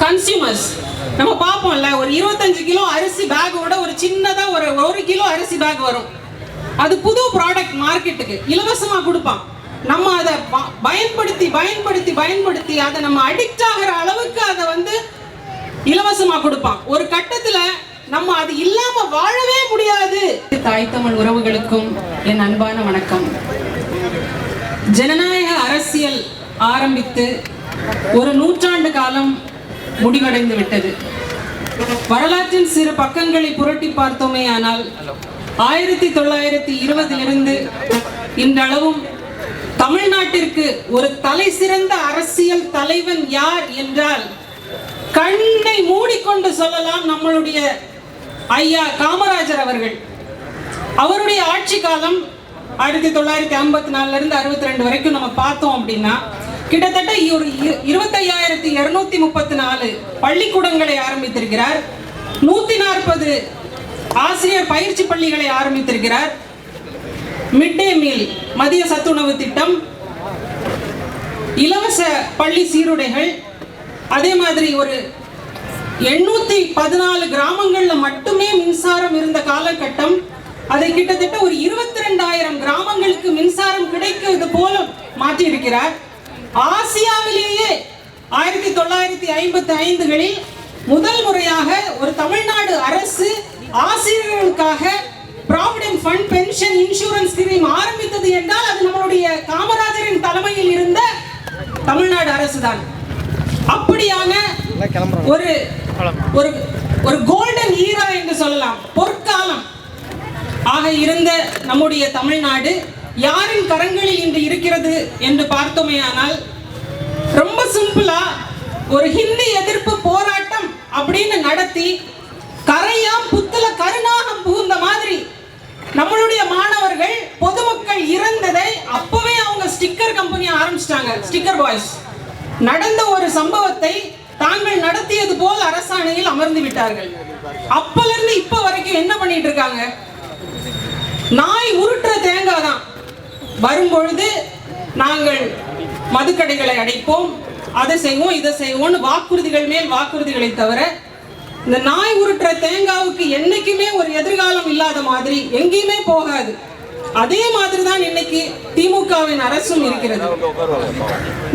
Consumers நம்ம பார்ப்போம்ல ஒரு இருபத்தஞ்சு கிலோ அரிசி பேக்கோட ஒரு சின்னதாக ஒரு ஒரு கிலோ அரிசி பேக் வரும். அது புது ப்ராடக்ட் மார்க்கெட்டுக்கு இலவசமாக கொடுப்பான். நம்ம அதை ப- பயன்படுத்தி பயன்படுத்தி பயன்படுத்தி அதை நம்ம அடிக்ட் ஆகிற அளவுக்கு அதை வந்து இலவசமாக கொடுப்பான். ஒரு கட்டத்தில் நம்ம அது இல்லாம வாழவே முடியாது. தாய் தமிழ் உறவுகளுக்கும் என் அன்பான வணக்கம். ஜனநாயக அரசியல் ஆரம்பித்து ஒரு நூற்றாண்டு காலம் முடிவடைந்து விட்டது. வரலாற்றின் சிறு பக்கங்களை புரட்டி பார்த்தோமே ஆனால் ஆயிரத்தி தொள்ளாயிரத்தி இருபதிலிருந்து இன்றளவும் தமிழ்நாட்டிற்கு ஒரு தலை சிறந்த அரசியல் தலைவன் யார் என்றால் கண்ணை மூடிக்கொண்டு சொல்லலாம் நம்மளுடைய ஐயா காமராஜர் அவர்கள். அவருடைய ஆட்சி காலம் ஆயிரத்தி தொள்ளாயிரத்தி ஐம்பத்தி நாலுல இருந்து அறுபத்தி ரெண்டு வரைக்கும் நம்ம பார்த்தோம் அப்படின்னா கிட்டத்தட்ட ஒரு இரு- இருபத்தையாயிரத்தி இருநூத்தி முப்பத்தி நாலு பள்ளிக்கூடங்களை ஆரம்பித்திருக்கிறார். நூத்தி நாற்பது ஆசிரியர் பயிற்சி பள்ளிகளை ஆரம்பித்திருக்கிறார். மிட் டே மீல் மதிய சத்துணவு திட்டம் இலவச பள்ளி சீருடைகள் அதே மாதிரி ஒரு எண்ணூத்தி பதினாலு கிராமங்கள்ல மட்டுமே மின்சாரம் இருந்த காலகட்டம். அதை கிட்டத்தட்ட ஒரு இருபத்தி ரெண்டாயிரம் கிராமங்களுக்கு மின்சாரம் கிடைக்கிறது போல மாற்றி இருக்கிறார் ஆசியாவிலேயே ஆயிரத்தி தொள்ளாயிரத்தி ஐம்பத்தி ஐந்துகளில் முதல் முறையாக ஒரு தமிழ்நாடு அரசு ஆசிரியர்களுக்காக provident fund pension insurance scheme ஆரம்பித்தது என்றால் அது நம்மளுடைய காமராஜரின் தலைமையில் இருந்த தமிழ்நாடு அரசுதான். அப்படியான ஒரு ஒரு ஒரு கோல்டன் ஈரா என்று சொல்லலாம். பொற்காலம் ஆக இருந்த நம்முடைய தமிழ்நாடு யாரின் கரங்களில் இன்று இருக்கிறது என்று பார்த்தோமேயானால் ரொம்ப சிம்பிளா ஒரு ஹிந்தி எதிர்ப்பு போராட்டம் அப்படின்னு நடத்தி கரையாம் புத்தல கருணாகம் புகுந்த மாதிரி நம்மளுடைய மாணவர்கள் பொதுமக்கள் இறந்ததை அப்பவே அவங்க ஸ்டிக்கர் கம்பெனி ஆரம்பிச்சிட்டாங்க ஸ்டிக்கர் பாய்ஸ். நடந்த ஒரு சம்பவத்தை தாங்கள் நடத்தியது போல் அரசாணையில் அமர்ந்து விட்டார்கள். அப்பல இருந்து இப்ப வரைக்கும் என்ன பண்ணிட்டு இருக்காங்க? நாய் உருட்டுற தேங்காய் தான் வரும்பொழுது நாங்கள் மதுக்கடைகளை அடைப்போம். அதை செய்வோம் இதை செய்வோம்னு வாக்குறுதிகள் மேல் வாக்குறுதிகளை தவிர இந்த நாய் உருட்டுற தேங்காவுக்கு என்னைக்குமே ஒரு எதிர்காலம் இல்லாத மாதிரி எங்கேயுமே போகாது. அதே மாதிரி தான் இன்னைக்கு திமுகவின் அரசும் இருக்கிறது.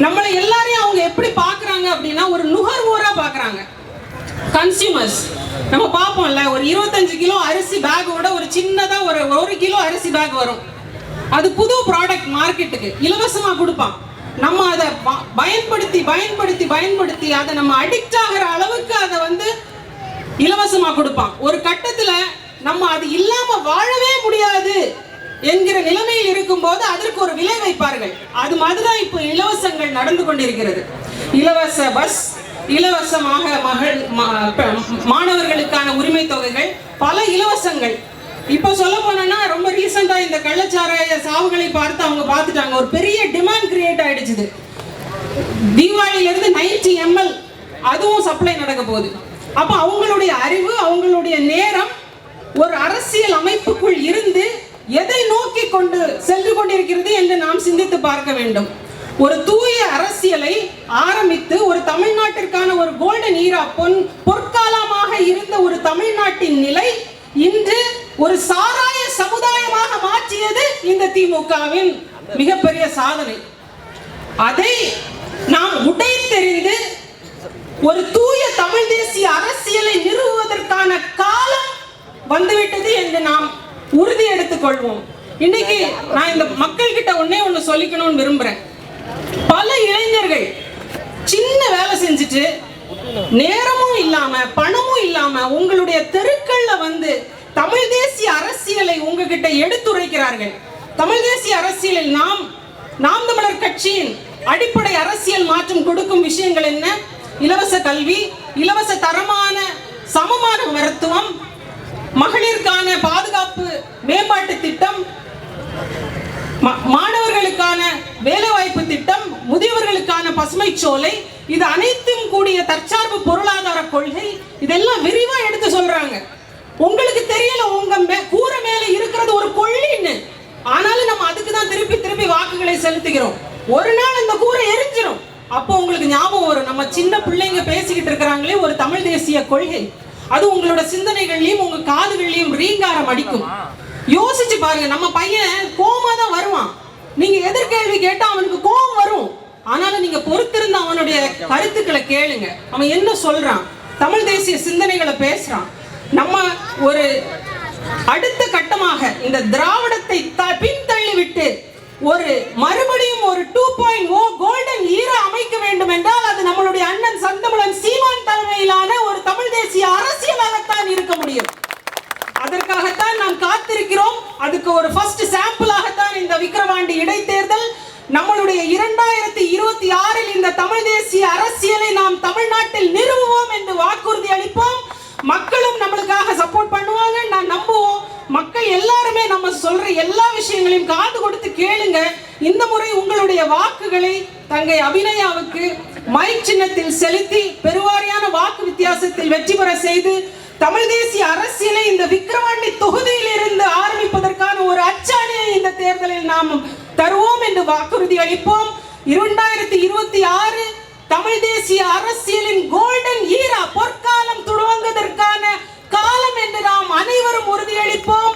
நம்மளை எல்லாரையும் அவங்க எப்படி பாக்குறாங்க அப்படின்னா ஒரு நுகர்வோரா பாக்குறாங்க கன்சியூமர்ஸ் நம்ம பார்ப்போம்ல ஒரு இருபத்தஞ்சு கிலோ அரிசி பேக்கோட ஒரு சின்னதா ஒரு ஒரு கிலோ அரிசி பேக் வரும். அது புது ப்ராடக்ட் மார்க்கெட்டுக்கு இலவசமா கொடுப்பான். நம்ம அதை ப- பயன்படுத்தி பயன்படுத்தி பயன்படுத்தி அதை நம்ம அடிக்ட் ஆகிற அளவுக்கு அதை வந்து இலவசமா கொடுப்பான். ஒரு கட்டத்துல நம்ம அது இல்லாம வாழவே முடியாது என்கிற நிலைமையில் இருக்கும்போது அதற்கு ஒரு விலை வைப்பார்கள். அது மாதிரிதான் இப்போ இலவசங்கள் நடந்து கொண்டிருக்கிறது. இலவச பஸ் இலவசமாக மகள் மா- மாணவர்களுக்கான உரிமை தொகைகள் பல இலவசங்கள். இப்போ சொல்ல போனோம்னா ரொம்ப ரீசெண்டா இந்த கள்ளச்சாராய சாவுகளை பார்த்து அவங்க பார்த்துட்டாங்க. ஒரு பெரிய டிமாண்ட் கிரியேட் ஆயிடுச்சுது. தீபாவளியில இருந்து 90 எம்எல் அதுவும் சப்ளை நடக்க போகுது. அப்ப அவங்களுடைய அறிவு அவங்களுடைய நேரம் ஒரு அரசியல் அமைப்புக்குள் இருந்து எதை நோக்கி கொண்டு சென்று கொண்டிருக்கிறது என்று நாம் சிந்தித்து பார்க்க வேண்டும். ஒரு தூய அரசியலை ஆரம்பித்து ஒரு தமிழ்நாட்டிற்கான ஒரு கோல்டன் ஈரா பொன் பொற்காலமாக இருந்த ஒரு தமிழ்நாட்டின் நிலை இன்று ஒரு சாராய சமுதாயமாக மாற்றியது இந்த திமுகவின் மிகப்பெரிய சாதனை. அதை நாம் உடை தெரிந்து ஒரு தூய தமிழ் தேசிய அரசியலை நிறுவுவதற்கான காலம் வந்துவிட்டது என்று நாம் உறுதி எடுத்துக் கொள்வோம். இன்னைக்கு நான் இந்த மக்கள் கிட்ட ஒன்னே ஒண்ணு சொல்லிக்கணும்னு விரும்புறேன். பல இளைஞர்கள் சின்ன வேலை செஞ்சுட்டு நேரமும் இல்லாம பணமும் இல்லாம உங்களுடைய தெருக்கள்ல வந்து தமிழ் தேசிய அரசியலை உங்ககிட்ட எடுத்துரைக்கிறார்கள். தமிழ் தேசிய அரசியலில் நாம் நாம் தமிழர் கட்சியின் அடிப்படை அரசியல் மாற்றம் கொடுக்கும் விஷயங்கள் என்ன? இலவச கல்வி இலவச தரமான சமமான மருத்துவம் மகளிருக்கான பாதுகாப்பு மேம்பாட்டு திட்டம் மா- மாணவர்களுக்கான வேலைவாய்ப்பு திட்டம் முதியவர்களுக்கான பசுமை சோலை இது அனைத்தும் கூடிய தற்சார்பு பொருளாதார கொள்கை இதெல்லாம் விரிவா எடுத்து சொல்றாங்க உங்களுக்கு தெரியல உங்க மே- கூரை மேல இருக்கிறது ஒரு கொள்ளின்னு ஆனாலும் நம்ம அதுக்கு தான் திருப்பி திருப்பி வாக்குகளை செலுத்துகிறோம். ஒரு நாள் அந்த கூரை எரிஞ்சிடும் அப்போ உங்களுக்கு ஞாபகம் வரும். நம்ம சின்ன பிள்ளைங்க பேசிக்கிட்டு இருக்கிறாங்களே ஒரு தமிழ் தேசிய கொள்கை. அது உங்களோட சிந்தனைகள்லயும் உங்க காதுகள்லயும் ரீங்காரம் அடிக்கும். யோசிச்சு பாருங்க நம்ம பையன் கோமா தான் வருவான். நீங்க எதிர்கேள்வி கேட்டா அவனுக்கு கோபம் வரும். ஆனாலும் நீங்க பொறுத்திருந்த அவனுடைய கருத்துக்களை கேளுங்க. அவன் என்ன சொல்றான்? தமிழ் தேசிய சிந்தனைகளை பேசுறான். நம்ம ஒரு அடுத்த கட்டமாக இந்த திராவிடத்தை பின்தள்ளி விட்டு ஒரு மறுபடியும் ஒரு two point o golden era அமைக்க வேண்டும் என்றால் அது நம்மளுடைய அண்ணன் சந்தமிழன் சீமான் தலைமையிலான ஒரு தமிழ் தேசிய அரசியலாகத்தான் இருக்க முடியும். அதற்காகத்தான் நாம் காத்திருக்கிறோம். அதுக்கு ஒரு ஃபர்ஸ்ட் சாம்பிளாகத்தான் இந்த விக்கிரவாண்டி இடைத்தேர்தல். நம்மளுடைய இரண்டாயிரத்தி இருபத்தி ஆறில் இந்த தமிழ் தேசிய அரசியலை நாம் தமிழ்நாட்டில் நிறுவுவோம் என்று வாக்குறுதி ஆண்டவர் சொல்ற எல்லா விஷயங்களையும் காது கொடுத்து கேளுங்க. இந்த முறை உங்களுடைய வாக்குகளை தங்கை அபிநயாவுக்கு மை சின்னத்தில் செலுத்தி பெருவாரியான வாக்கு வித்தியாசத்தில் வெற்றி பெற செய்து தமிழ் தேசிய அரசியலை இந்த விக்கிரவாண்டி தொகுதியில் இருந்து ஆரம்பிப்பதற்கான ஒரு அச்சாணியை இந்த தேர்தலில் நாம் தருவோம் என்று வாக்குறுதி அளிப்போம். இரண்டாயிரத்தி இருபத்தி ஆறு தமிழ் தேசிய அரசியலின் கோல்டன் ஈரா பொற்காலம் துவங்குவதற்கான காலம் என்று நாம் அனைவரும் உறுதியளிப்போம்.